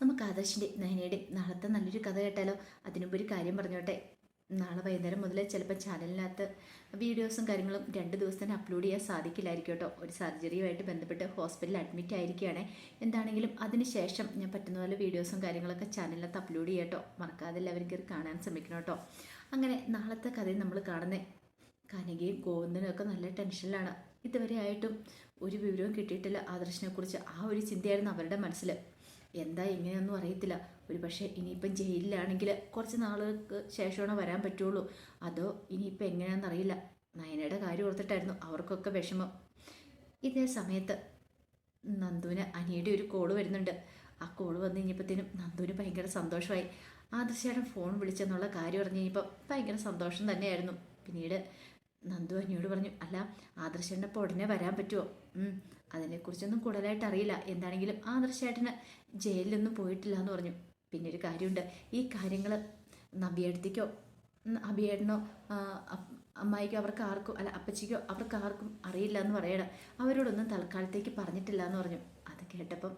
നമുക്ക് ആദർശിന്റെ നയനയുടെ നാളത്തെ നല്ലൊരു കഥ കേട്ടാലോ? അതിനുമ്പ് ഒരു കാര്യം പറഞ്ഞോട്ടെ. നാളെ വൈകുന്നേരം മുതൽ ചിലപ്പോൾ ചാനലിനകത്ത് വീഡിയോസും കാര്യങ്ങളും രണ്ട് ദിവസം തന്നെ അപ്ലോഡ് ചെയ്യാൻ സാധിക്കില്ലായിരിക്കും കേട്ടോ. ഒരു സർജറിയുമായിട്ട് ബന്ധപ്പെട്ട് ഹോസ്പിറ്റലിൽ അഡ്മിറ്റ് ആയിരിക്കുകയാണ്. എന്താണെങ്കിലും അതിന് ശേഷം ഞാൻ പറ്റുന്ന പോലെ വീഡിയോസും കാര്യങ്ങളൊക്കെ ചാനലിനകത്ത് അപ്ലോഡ് ചെയ്യാം കേട്ടോ. മറക്കാതെ കയറി കാണാൻ ശ്രമിക്കണം കേട്ടോ. അങ്ങനെ നാളത്തെ കഥയും നമ്മൾ കാണുന്നത് കനകയും ഗോവിന്ദനൊക്കെ നല്ല ടെൻഷനിലാണ് ഇതുവരെ ആയിട്ടും ഒരു വിവരവും കിട്ടിയിട്ടില്ല ആദർശിനെക്കുറിച്ച്. ആ ഒരു ചിന്തയായിരുന്നു അവരുടെ മനസ്സിൽ എന്താ എങ്ങനെയൊന്നും അറിയത്തില്ല. ഒരു പക്ഷേ ഇനിയിപ്പം ജയിലിലാണെങ്കിൽ കുറച്ച് നാളുകൾക്ക് ശേഷമാണ് വരാൻ പറ്റുള്ളൂ. അതോ ഇനിയിപ്പം എങ്ങനെയാണെന്ന് അറിയില്ല. നയനയുടെ കാര്യം ഓർത്തിട്ടായിരുന്നു അവർക്കൊക്കെ വിഷമം. ഇതേ സമയത്ത് നന്ദുവിന് അനിയുടെ ഒരു കോൾ വരുന്നുണ്ട്. ആ കോൾ വന്നു കഴിഞ്ഞപ്പോഴത്തേനും നന്ദുവിന് ഭയങ്കര സന്തോഷമായി. ആദർശയുടെ ഫോൺ വിളിച്ചെന്നുള്ള കാര്യം അറിഞ്ഞ് കഴിഞ്ഞപ്പോൾ ഭയങ്കര സന്തോഷം തന്നെയായിരുന്നു. പിന്നീട് നന്ദു അനിയോട് പറഞ്ഞു അല്ല ആദർശേട്ടൻ അപ്പോൾ ഉടനെ വരാൻ പറ്റുമോ അതിനെക്കുറിച്ചൊന്നും കൂടുതലായിട്ട് അറിയില്ല. എന്താണെങ്കിലും ആദർശേട്ടന് ജയിലിലൊന്നും പോയിട്ടില്ല എന്ന് പറഞ്ഞു. പിന്നെ ഒരു കാര്യമുണ്ട് ഈ കാര്യങ്ങൾ നബിയടുത്തേക്കോ അബിയേട്ടനോ അമ്മായിക്കോ അവർക്ക് ആർക്കും അല്ല അപ്പച്ചിക്കോ അവർക്ക് ആർക്കും അറിയില്ല എന്ന് പറയണം. അവരോടൊന്നും തൽക്കാലത്തേക്ക് പറഞ്ഞിട്ടില്ല എന്ന് പറഞ്ഞു. അത് കേട്ടപ്പം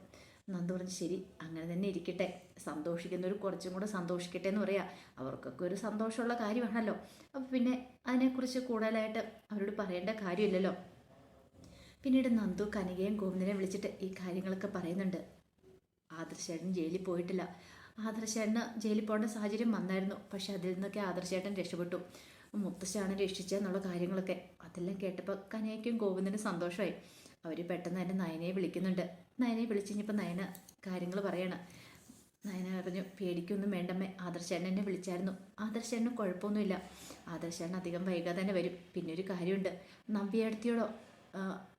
നന്ദു പറഞ്ഞു ശരി അങ്ങനെ തന്നെ ഇരിക്കട്ടെ. സന്തോഷിക്കുന്നവർ കുറച്ചും കൂടെ സന്തോഷിക്കട്ടെ എന്ന് പറയാം. അവർക്കൊക്കെ ഒരു സന്തോഷമുള്ള കാര്യമാണല്ലോ. അപ്പം പിന്നെ അതിനെക്കുറിച്ച് കൂടുതലായിട്ട് അവരോട് പറയേണ്ട കാര്യമില്ലല്ലോ. പിന്നീട് നന്ദു കനികയും ഗോവിന്ദനെ വിളിച്ചിട്ട് ഈ കാര്യങ്ങളൊക്കെ പറയുന്നുണ്ട്. ആദർശേട്ടൻ ജയിലിൽ പോയിട്ടില്ല. ആദർശേട്ടന് ജയിലിൽ പോകേണ്ട സാഹചര്യം വന്നായിരുന്നു. പക്ഷെ അതിൽ നിന്നൊക്കെ ആദർശേട്ടൻ രക്ഷപ്പെട്ടു. മുത്തശ്ശാണ് രക്ഷിച്ചെന്നുള്ള കാര്യങ്ങളൊക്കെ അതെല്ലാം കേട്ടപ്പോൾ കനയ്ക്കും ഗോവിന്ദനും സന്തോഷമായി. അവർ പെട്ടെന്ന് തന്നെ നയനയെ വിളിക്കുന്നുണ്ട്. നയനയെ വിളിച്ചു കഴിഞ്ഞപ്പോൾ നയന കാര്യങ്ങൾ പറയണം. നയന പറഞ്ഞു പേടിക്കൊന്നും വേണ്ടമ്മേ. ആദർശേണ്ണനെ എന്നെ വിളിച്ചായിരുന്നു. ആദർശേട്ടന് കുഴപ്പമൊന്നുമില്ല. ആദർശേട്ടൻ അധികം വൈകാതെ തന്നെ വരും. പിന്നെ ഒരു കാര്യമുണ്ട്. നമ്പിയടുത്തിയോടോ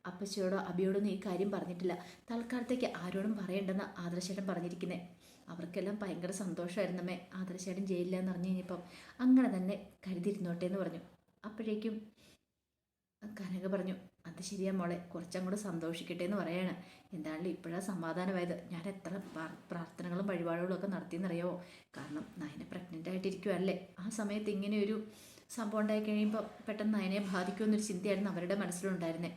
അപ്പച്ചയോടോ അബിയോടൊന്നും ഈ കാര്യം പറഞ്ഞിട്ടില്ല. തൽക്കാലത്തേക്ക് ആരോടും പറയണ്ടെന്ന് ആദർശേട്ടൻ പറഞ്ഞിരിക്കുന്നത് അവർക്കെല്ലാം ഭയങ്കര സന്തോഷമായിരുന്നമ്മേ ആദർശേട്ടൻ ജയിലില്ലാന്ന് പറഞ്ഞു കഴിഞ്ഞപ്പം അങ്ങനെ തന്നെ കരുതിയിരുന്നോട്ടെ എന്ന് പറഞ്ഞു. അപ്പോഴേക്കും കനക പറഞ്ഞു അത് ശരിയാ മോളെ കുറച്ചങ്ങോട്ട് സന്തോഷിക്കട്ടെ എന്ന് പറയാണ്. എന്താണ് ഇപ്പോഴാണ് സമാധാനമായത്? ഞാൻ എത്ര പ്രാ- പ്രാർത്ഥനകളും വഴിപാടുകളും ഒക്കെ നടത്തിയെന്നറിയാവോ? കാരണം നയനെ പ്രഗ്നന്റ് ആയിട്ടിരിക്കുവല്ലേ ആ സമയത്ത് ഇങ്ങനെ ഒരു സംഭവം ഉണ്ടായി കഴിയുമ്പോൾ പെട്ടെന്ന് നയനെ ബാധിക്കുമെന്നൊരു ചിന്തയായിരുന്നു അവരുടെ മനസ്സിലുണ്ടായിരുന്നത്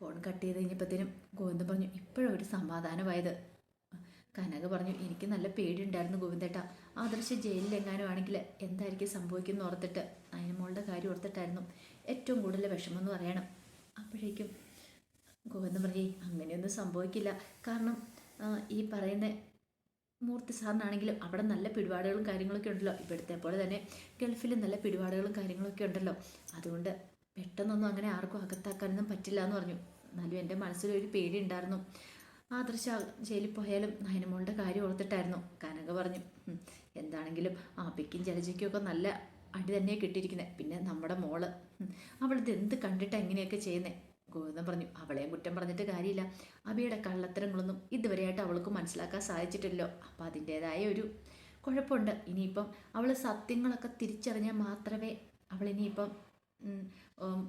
ഫോൺ കട്ട് ചെയ്ത് കഴിഞ്ഞപ്പോഴത്തേനും ഗോവിന്ദൻ പറഞ്ഞു ഇപ്പോഴും ഒരു സമാധാനമായത്? കനക പറഞ്ഞു എനിക്ക് നല്ല പേടിയുണ്ടായിരുന്നു ഗോവിന്ദേട്ട. ആദർശ ജയിലിലെങ്ങാനും ആണെങ്കിൽ എന്തായിരിക്കും സംഭവിക്കുന്ന ഓർത്തിട്ട് അയനമോളുടെ കാര്യം ഓർത്തിട്ടായിരുന്നു ഏറ്റവും കൂടുതൽ വിഷമമെന്ന് പറയണം. അപ്പോഴേക്കും ഗോവിന്ദൻ പറയേ അങ്ങനെയൊന്നും സംഭവിക്കില്ല. കാരണം ഈ പറയുന്ന മൂർത്തി സാറിനാണെങ്കിലും അവിടെ നല്ല പിടിപാടുകളും കാര്യങ്ങളൊക്കെ ഉണ്ടല്ലോ. ഇവിടുത്തെ പോലെ തന്നെ ഗൾഫിൽ നല്ല പിടിപാടുകളും കാര്യങ്ങളൊക്കെ ഉണ്ടല്ലോ. അതുകൊണ്ട് പെട്ടെന്നൊന്നും അങ്ങനെ ആർക്കും അകത്താക്കാനൊന്നും പറ്റില്ല എന്ന് പറഞ്ഞു. എന്നാലും എന്റെ മനസ്സിലൊരു പേടി ഉണ്ടായിരുന്നു. ആദർശ ജയിലിൽ പോയാലും നയനമോളുടെ കാര്യം ഓർത്തിട്ടായിരുന്നു. കനക പറഞ്ഞു "ഉം, എന്താണെങ്കിലും ആപ്പിക്കും ജലജയ്ക്കും ഒക്കെ നല്ല അടി തന്നെ കിട്ടിയിരിക്കുന്നത് പിന്നെ നമ്മുടെ മോൾ അവളിത് എന്ത് കണ്ടിട്ട് എങ്ങനെയൊക്കെ ചെയ്യുന്നത് ഗോവിന്ദൻ പറഞ്ഞു അവളെയും കുറ്റം പറഞ്ഞിട്ട് കാര്യമില്ല. അബിയുടെ കള്ളത്തരങ്ങളൊന്നും ഇതുവരെയായിട്ട് അവൾക്ക് മനസ്സിലാക്കാൻ സാധിച്ചിട്ടില്ലല്ലോ. അപ്പം അതിന്റേതായ ഒരു കുഴപ്പമുണ്ട്. ഇനിയിപ്പം അവൾ സത്യങ്ങളൊക്കെ തിരിച്ചറിഞ്ഞാൽ മാത്രമേ അവൾ ഇനിയിപ്പം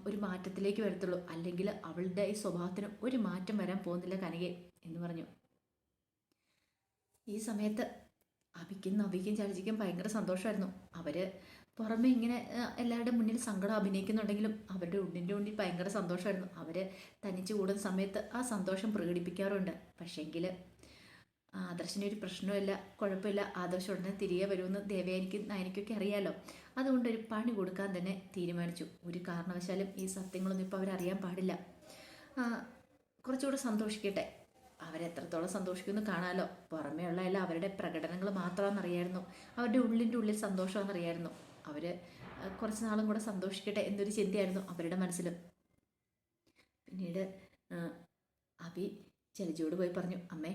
ഒരു മാറ്റത്തിലേക്ക് വരത്തുള്ളൂ. അല്ലെങ്കിൽ അവളുടെ ഈ സ്വഭാവത്തിന് ഒരു മാറ്റം വരാൻ പോകുന്നില്ല കനകെ എന്ന് പറഞ്ഞു. ഈ സമയത്ത് അഭിക്കും നവിക്കും ചാർജിക്കും ഭയങ്കര സന്തോഷമായിരുന്നു. അവർ പുറമെ ഇങ്ങനെ എല്ലാവരുടെ മുന്നിൽ സങ്കടം അഭിനയിക്കുന്നുണ്ടെങ്കിലും അവരുടെ ഉള്ളിന്റെ ഉള്ളിൽ ഭയങ്കര സന്തോഷമായിരുന്നു. അവർ തനിച്ച് കൂടുന്ന സമയത്ത് ആ സന്തോഷം പ്രകടിപ്പിക്കാറുണ്ട്. പക്ഷേങ്കിൽ ആദർശിന് ഒരു പ്രശ്നമില്ല കുഴപ്പമില്ല. ആദർശം ഉടനെ തിരികെ വരുമെന്ന് ദേവയാനിക്ക് നയനിക്കൊക്കെ അറിയാലോ. അതുകൊണ്ട് ഒരു പണി കൊടുക്കാൻ തന്നെ തീരുമാനിച്ചു. ഒരു കാരണവശാലും ഈ സത്യങ്ങളൊന്നും ഇപ്പോൾ അവരറിയാൻ പാടില്ല. കുറച്ചുകൂടെ സന്തോഷിക്കട്ടെ. അവരെത്രത്തോളം സന്തോഷിക്കുന്നു കാണാമല്ലോ പുറമേ ഉള്ള എല്ലാം അവരുടെ പ്രകടനങ്ങൾ മാത്രമാണെന്നറിയായിരുന്നു അവരുടെ ഉള്ളിന്റെ ഉള്ളിൽ സന്തോഷമാണെന്നറിയായിരുന്നു അവർ കുറച്ച് നാളും കൂടെ സന്തോഷിക്കട്ടെ എന്നൊരു ചിന്തയായിരുന്നു അവരുടെ മനസ്സിലും. പിന്നീട് അവി ജലജയോട് പോയി പറഞ്ഞു അമ്മേ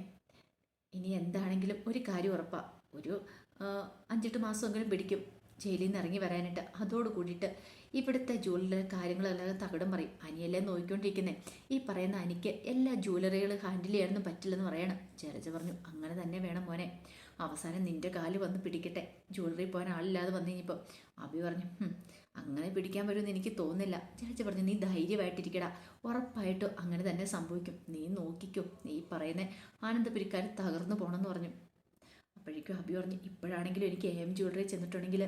ഇനി എന്താണെങ്കിലും ഒരു കാര്യം ഉറപ്പാണ് ഒരു അഞ്ചെട്ട് മാസമെങ്കിലും പിടിക്കും. ജയിലിൽ നിന്ന് ഇറങ്ങി വരാനായിട്ട് അതോട് കൂടിയിട്ട് ഇവിടുത്തെ ജ്വല്ലറി കാര്യങ്ങളെല്ലാം തകിടം പറയും അനിയല്ലേ നോക്കിക്കൊണ്ടിരിക്കുന്നേ ഈ പറയുന്ന അനിക്ക് എല്ലാ ജ്വല്ലറികൾ ഹാൻഡിൽ ചെയ്യാനൊന്നും പറ്റില്ലെന്ന് പറയണം. ജലജ പറഞ്ഞു അങ്ങനെ തന്നെ വേണം മോനെ. അവസാനം നിന്റെ കാൽ വന്ന് പിടിക്കട്ടെ. ജ്വല്ലറി പോകാൻ ആളില്ലാതെ വന്നു കഴിഞ്ഞപ്പോൾ അഭി പറഞ്ഞു "ഹും, അങ്ങനെ പിടിക്കാൻ വരുമെന്ന് എനിക്ക് തോന്നില്ല ജലജ പറഞ്ഞു നീ ധൈര്യമായിട്ടിരിക്കടാ. ഉറപ്പായിട്ടും അങ്ങനെ തന്നെ സംഭവിക്കും. നീ നോക്കിക്കും. നീ പറയുന്ന ആനന്ദപുരിക്കാർ തകർന്നു പോകണമെന്ന് പറഞ്ഞു. അപ്പോഴേക്കും അഭി പറഞ്ഞു ഇപ്പോഴാണെങ്കിലും എനിക്ക് എ എം ജ്വല്ലറി ചെന്നിട്ടുണ്ടെങ്കിൽ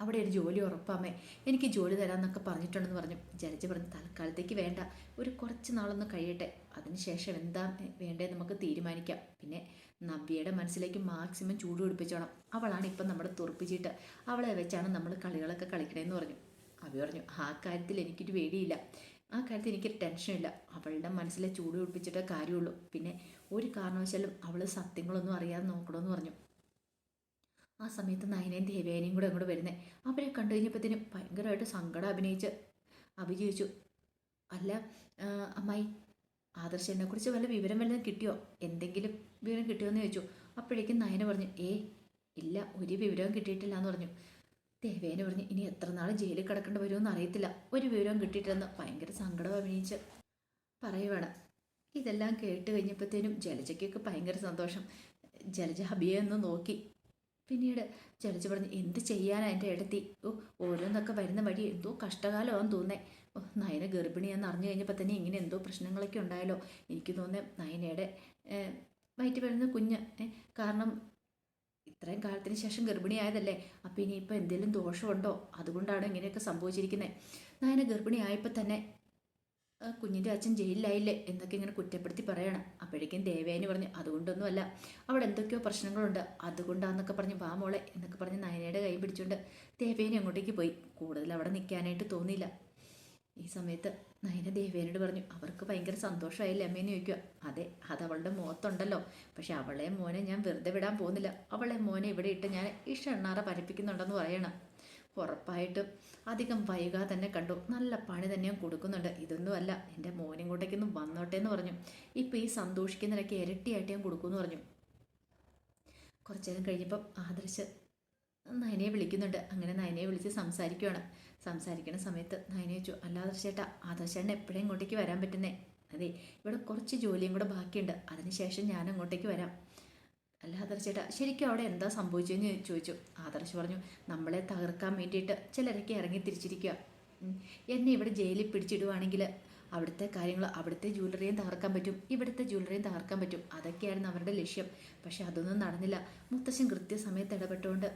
അവിടെ ഒരു ജോലി ഉറപ്പാമേ എനിക്ക് ജോലി തരാമെന്നൊക്കെ പറഞ്ഞിട്ടുണ്ടെന്ന് പറഞ്ഞു. ജലജ പറഞ്ഞു തൽക്കാലത്തേക്ക് വേണ്ട. ഒരു കുറച്ച് നാളൊന്ന് കഴിയട്ടെ. അതിനുശേഷം എന്താ വേണ്ടേ നമുക്ക് തീരുമാനിക്കാം. പിന്നെ നവ്യയുടെ മനസ്സിലേക്ക് മാക്സിമം ചൂട് പിടിപ്പിച്ചോണം. അവളാണ് ഇപ്പം നമ്മുടെ തുറപ്പിച്ചിട്ട് അവളെ വെച്ചാണ് നമ്മൾ കളികളൊക്കെ കളിക്കണേന്ന് പറഞ്ഞു. അവ പറഞ്ഞു ആ കാര്യത്തിൽ എനിക്കൊരു പേടിയില്ല. ആ കാര്യത്തിൽ എനിക്കൊരു ടെൻഷനില്ല അവളുടെ മനസ്സിലെ ചൂട് പിടിപ്പിച്ചിട്ടേ കാര്യമുള്ളൂ. പിന്നെ ഒരു കാരണവശാലും അവൾ സത്യങ്ങളൊന്നും അറിയാതെ നോക്കണമെന്ന് പറഞ്ഞു. ആ സമയത്ത് നയനയും ദേവേനയും കൂടെ അങ്ങോട്ട് വരുന്നേ. അവരെ കണ്ടു കഴിഞ്ഞപ്പോഴത്തേനും ഭയങ്കരമായിട്ട് സങ്കടം അഭിനയിച്ച് അഭിജയിച്ചു അല്ല അമ്മായി ആദർശനെ കുറിച്ച് വല്ല വിവരം വല്ലതും കിട്ടിയോ? എന്തെങ്കിലും വിവരം കിട്ടിയോ എന്ന് ചോദിച്ചു. അപ്പോഴേക്കും നയന പറഞ്ഞു ഏ ഇല്ല ഒരു വിവരവും കിട്ടിയിട്ടില്ല എന്ന് പറഞ്ഞു. ദേവേന പറഞ്ഞ് ഇനി എത്ര നാൾ ജയിലിൽ കിടക്കേണ്ടി വരുമെന്ന് അറിയത്തില്ല. ഒരു വിവരവും കിട്ടിയിട്ടെന്ന് ഭയങ്കര സങ്കടം അഭിനയിച്ച് പറയുവാണ്. ഇതെല്ലാം കേട്ട് കഴിഞ്ഞപ്പോഴത്തേനും ജലജയ്ക്കൊക്കെ ഭയങ്കര സന്തോഷം. ജലജ ഹബിയെ ഒന്ന് നോക്കി. പിന്നീട് ജലജ പറഞ്ഞു എന്ത് ചെയ്യാനാ എന്റെ ഇടത്തി ഓ ഓരോന്നൊക്കെ വരുന്ന വഴി എന്തോ കഷ്ടകാലമാണെന്ന് തോന്നേ. ഓ നയന ഗർഭിണിയാന്ന് അറിഞ്ഞു കഴിഞ്ഞപ്പോൾ തന്നെ ഇങ്ങനെ എന്തോ പ്രശ്നങ്ങളൊക്കെ ഉണ്ടായല്ലോ. എനിക്ക് തോന്നുന്നത് നയനയുടെ വയറ്റ് വരുന്ന കുഞ്ഞ് കാരണം ഇത്രയും കാലത്തിന് ശേഷം ഗർഭിണിയായതല്ലേ? അപ്പം ഇനിയിപ്പോൾ എന്തെങ്കിലും ദോഷമുണ്ടോ? അതുകൊണ്ടാണ് ഇങ്ങനെയൊക്കെ സംഭവിച്ചിരിക്കുന്നത് നയന ഗർഭിണിയായപ്പോൾ തന്നെ കുഞ്ഞിന്റെ അച്ഛൻ ജയിലിലായില്ലേ? എന്നൊക്കെ ഇങ്ങനെ കുറ്റപ്പെടുത്തി പറയണം. അപ്പോഴേക്കും ദേവേനി പറഞ്ഞു അതുകൊണ്ടൊന്നുമല്ല. അവിടെ എന്തൊക്കെയോ പ്രശ്നങ്ങളുണ്ട്. അതുകൊണ്ടാന്നൊക്കെ പറഞ്ഞ് വാ മോളെ എന്നൊക്കെ പറഞ്ഞ് നയനയുടെ കൈ പിടിച്ചുകൊണ്ട് ദേവേനി അങ്ങോട്ടേക്ക് പോയി. കൂടുതൽ അവിടെ നിൽക്കാനായിട്ട് തോന്നിയില്ല. ഈ സമയത്ത് നയന ദേവേനോട് പറഞ്ഞു അവർക്ക് ഭയങ്കര സന്തോഷമായില്ലേ അമ്മേന്ന് ചോദിക്കുക അതെ അത് അവളുടെ മുഖത്തുണ്ടല്ലോ പക്ഷെ അവളെ മോനെ ഞാൻ വെറുതെ വിടാൻ പോകുന്നില്ല. അവളെ മോനെ ഇവിടെ ഇട്ട് ഞാൻ ഈ ഷണ്ണാറ പരപ്പിക്കുന്നുണ്ടെന്ന് പറയണം. ഉറപ്പായിട്ടും അധികം വൈകാതെ തന്നെ കണ്ടു. നല്ല പണി തന്നെ കൊടുക്കുന്നുണ്ട്. ഇതൊന്നുമല്ല എന്റെ മോനെ ഇങ്ങോട്ടേക്കൊന്നും വന്നോട്ടെ എന്ന് പറഞ്ഞു. ഇപ്പം ഈ സന്തോഷിക്കുന്നതിനൊക്കെ ഇരട്ടിയായിട്ട് ഞാൻ കൊടുക്കുമെന്ന് പറഞ്ഞു. കുറച്ചു നേരം കഴിഞ്ഞപ്പം ആദർശ് നയനയെ വിളിക്കുന്നുണ്ട്. അങ്ങനെ നയനയെ വിളിച്ച് സംസാരിക്കുവാണ്. സംസാരിക്കുന്ന സമയത്ത് നയന ചോദിച്ചു അല്ലാതെ ചേട്ടാ ആദർശേട്ടൻ എപ്പോഴും ഇങ്ങോട്ടേക്ക് വരാൻ പറ്റുന്നേ? അതെ ഇവിടെ കുറച്ച് ജോലിയും കൂടെ ബാക്കിയുണ്ട്. അതിനുശേഷം ഞാൻ അങ്ങോട്ടേക്ക് വരാം. അല്ല ആദർശേട്ടാ ശരിക്കും അവിടെ എന്താ സംഭവിച്ചതെന്ന് ചോദിച്ചു. ആദർശ് പറഞ്ഞു നമ്മളെ തകർക്കാൻ വേണ്ടിയിട്ട് ചിലരൊക്കെ ഇറങ്ങി തിരിച്ചിരിക്കുക എന്നെ ഇവിടെ ജയിലിൽ പിടിച്ചിടുവാണെങ്കിൽ അവിടുത്തെ കാര്യങ്ങൾ അവിടുത്തെ ജ്വല്ലറിയും തകർക്കാൻ പറ്റും ഇവിടുത്തെ ജ്വല്ലറിയും തകർക്കാൻ പറ്റും. അതൊക്കെയായിരുന്നു അവരുടെ ലക്ഷ്യം. പക്ഷെ അതൊന്നും നടന്നില്ല. മുത്തശ്ശൻ കൃത്യസമയത്ത് ഇടപെട്ടുകൊണ്ട്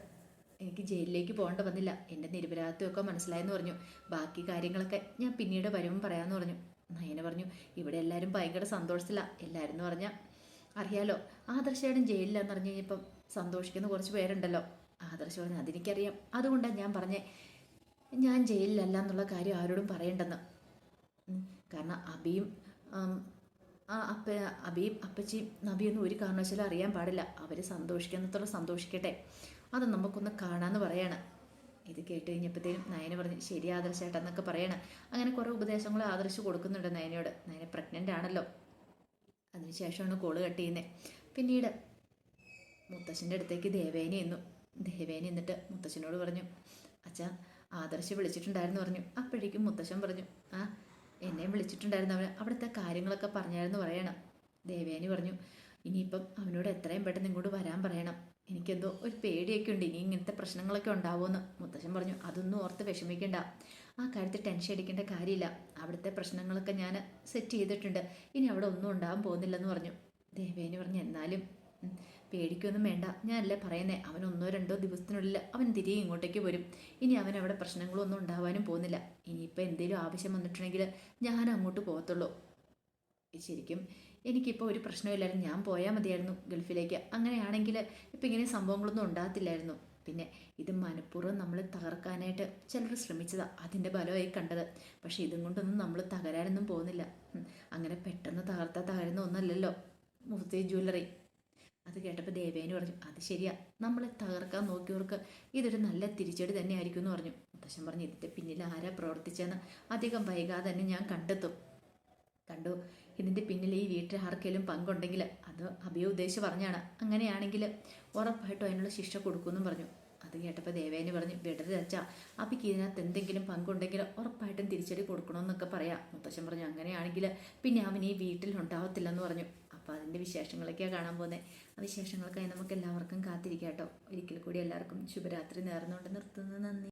എനിക്ക് ജയിലിലേക്ക് പോകേണ്ട വന്നില്ല. എന്റെ നിരപരാധിത്വമൊക്കെ മനസ്സിലായെന്ന് പറഞ്ഞു. ബാക്കി കാര്യങ്ങളൊക്കെ ഞാൻ പിന്നീട് വരുമ്പോൾ പറയാമെന്ന് പറഞ്ഞു. നയന പറഞ്ഞു ഇവിടെ എല്ലാവരും ഭയങ്കര സന്തോഷത്തില. എല്ലാവരും എന്ന് പറഞ്ഞാൽ അറിയാലോ ആദർശേടൻ ജയിലിലാന്ന് പറഞ്ഞു കഴിഞ്ഞപ്പം സന്തോഷിക്കുന്ന കുറച്ച് പേരുണ്ടല്ലോ. ആദർശ് പറഞ്ഞു അതെനിക്കറിയാം. അതുകൊണ്ടാണ് ഞാൻ പറഞ്ഞേ ഞാൻ ജയിലിലല്ല എന്നുള്ള കാര്യം ആരോടും പറയണ്ടെന്ന്. കാരണം അബിയും അപ്പ അബിയും അപ്പച്ചിയും നബിയൊന്നും ഒരു കാരണവശാലും അറിയാൻ പാടില്ല. അവർ സന്തോഷിക്കുന്നത്തോളം സന്തോഷിക്കട്ടെ. അത് നമുക്കൊന്ന് കാണാമെന്ന് പറയാണ്. ഇത് കേട്ട് കഴിഞ്ഞപ്പോഴത്തേനും നയന പറഞ്ഞ് ശരി ആദർശേട്ടാ എന്നൊക്കെ പറയണം. അങ്ങനെ കുറേ ഉപദേശങ്ങൾ ആദർശ് കൊടുക്കുന്നുണ്ട് നയനയോട്. നയന പ്രഗ്നന്റ് ആണല്ലോ. അതിനുശേഷമാണ് കോൾ കട്ട് ചെയ്യുന്നത് പിന്നീട് മുത്തശ്ശന്റെ അടുത്തേക്ക് ദേവേനി എന്നു. ദേവേനി എന്നിട്ട് മുത്തശ്ശനോട് പറഞ്ഞു അച്ഛാ ആദർശ് വിളിച്ചിട്ടുണ്ടായിരുന്നു പറഞ്ഞു. അപ്പോഴേക്കും മുത്തശ്ശൻ പറഞ്ഞു ആ എന്നെയും വിളിച്ചിട്ടുണ്ടായിരുന്നു അവൻ. അവിടുത്തെ കാര്യങ്ങളൊക്കെ പറഞ്ഞായിരുന്നു പറയണം. ദേവേനി പറഞ്ഞു ഇനിയിപ്പം അവനോട് എത്രയും പെട്ടെന്ന് ഇങ്ങോട്ട് വരാൻ പറയണം. എനിക്കെന്തോ ഒരു പേടിയൊക്കെ ഉണ്ട്. ഇനി ഇങ്ങനത്തെ പ്രശ്നങ്ങളൊക്കെ ഉണ്ടാവുമെന്ന് മുത്തശ്ശൻ പറഞ്ഞു. അതൊന്നും ഓർത്ത് വിഷമിക്കേണ്ട. ആ കാര്യത്തിൽ ടെൻഷൻ അടിക്കേണ്ട കാര്യമില്ല. അവിടുത്തെ പ്രശ്നങ്ങളൊക്കെ ഞാൻ സെറ്റ് ചെയ്തിട്ടുണ്ട്. ഇനി അവിടെ ഒന്നും ഉണ്ടാകാൻ പോകുന്നില്ലെന്ന് പറഞ്ഞു. ദേവേനി പറഞ്ഞു എന്നാലും പേടിക്കൊന്നും വേണ്ട. ഞാനല്ലേ പറയുന്നേ അവൻ ഒന്നോ രണ്ടോ ദിവസത്തിനുള്ളിൽ അവൻ തിരികെ ഇങ്ങോട്ടേക്ക് വരും. ഇനി അവൻ അവിടെ പ്രശ്നങ്ങളൊന്നും ഉണ്ടാവാനും പോകുന്നില്ല. ഇനിയിപ്പോൾ എന്തെങ്കിലും ആവശ്യം വന്നിട്ടുണ്ടെങ്കിൽ ഞാൻ അങ്ങോട്ട് പോകത്തുള്ളൂ. ശരിക്കും എനിക്കിപ്പോൾ ഒരു പ്രശ്നമില്ലായിരുന്നു. ഞാൻ പോയാൽ മതിയായിരുന്നു ഗൾഫിലേക്ക്. അങ്ങനെയാണെങ്കിൽ ഇപ്പം ഇങ്ങനെ സംഭവങ്ങളൊന്നും ഉണ്ടാകത്തില്ലായിരുന്നു. പിന്നെ ഇത് മനഃപൂർവം നമ്മൾ തകർക്കാനായിട്ട് ചിലർ ശ്രമിച്ചതാണ് അതിന്റെ ഫലമായി കണ്ടത്. പക്ഷേ ഇതും കൊണ്ടൊന്നും നമ്മൾ തകരാനൊന്നും പോകുന്നില്ല. അങ്ങനെ പെട്ടെന്ന് തകർത്താൽ തകരുന്ന ഒന്നല്ലല്ലോ മുഹത്തി ജ്വല്ലറി. അത് കേട്ടപ്പോൾ ദേവേനു പറഞ്ഞു അത് ശരിയാ. നമ്മളെ തകർക്കാൻ നോക്കിയവർക്ക് ഇതൊരു നല്ല തിരിച്ചടി തന്നെ ആയിരിക്കും എന്ന് പറഞ്ഞു. മുത്തശ്ശൻ പറഞ്ഞു ഇതിന്റെ പിന്നിൽ ആരാ പ്രവർത്തിച്ചതെന്ന് അധികം വൈകാതെ തന്നെ ഞാൻ കണ്ടെത്തും. കണ്ടു. ഇതിന്റെ പിന്നിൽ ഈ വീട്ടിൽ ആർക്കെങ്കിലും പങ്കുണ്ടെങ്കിൽ അത് അഭിയ ഉദ്ദേശിച്ച് പറഞ്ഞാണ്. അങ്ങനെയാണെങ്കിൽ ഉറപ്പായിട്ടും അതിനുള്ള ശിക്ഷ കൊടുക്കുമെന്നും പറഞ്ഞു. അത് കേട്ടപ്പോൾ ദേവേന് പറഞ്ഞു വിടരുത് അച്ഛാ അപ്പിക്ക് ഇതിനകത്ത് എന്തെങ്കിലും പങ്കുണ്ടെങ്കിൽ ഉറപ്പായിട്ടും തിരിച്ചടി കൊടുക്കണമെന്നൊക്കെ പറയാം. മുത്തശ്ശൻ പറഞ്ഞു അങ്ങനെയാണെങ്കിൽ പിന്നെ അവൻ ഈ വീട്ടിൽ ഉണ്ടാവത്തില്ലെന്ന് പറഞ്ഞു. അപ്പോൾ അതിന്റെ വിശേഷങ്ങളൊക്കെയാണ് കാണാൻ പോകുന്നത് ആ വിശേഷങ്ങൾക്കായി നമുക്ക് എല്ലാവർക്കും കാത്തിരിക്കാം കേട്ടോ. ഒരിക്കൽ കൂടി എല്ലാവർക്കും ശുഭരാത്രി നേർന്നുകൊണ്ട് നിർത്തുന്നത് നന്ദി.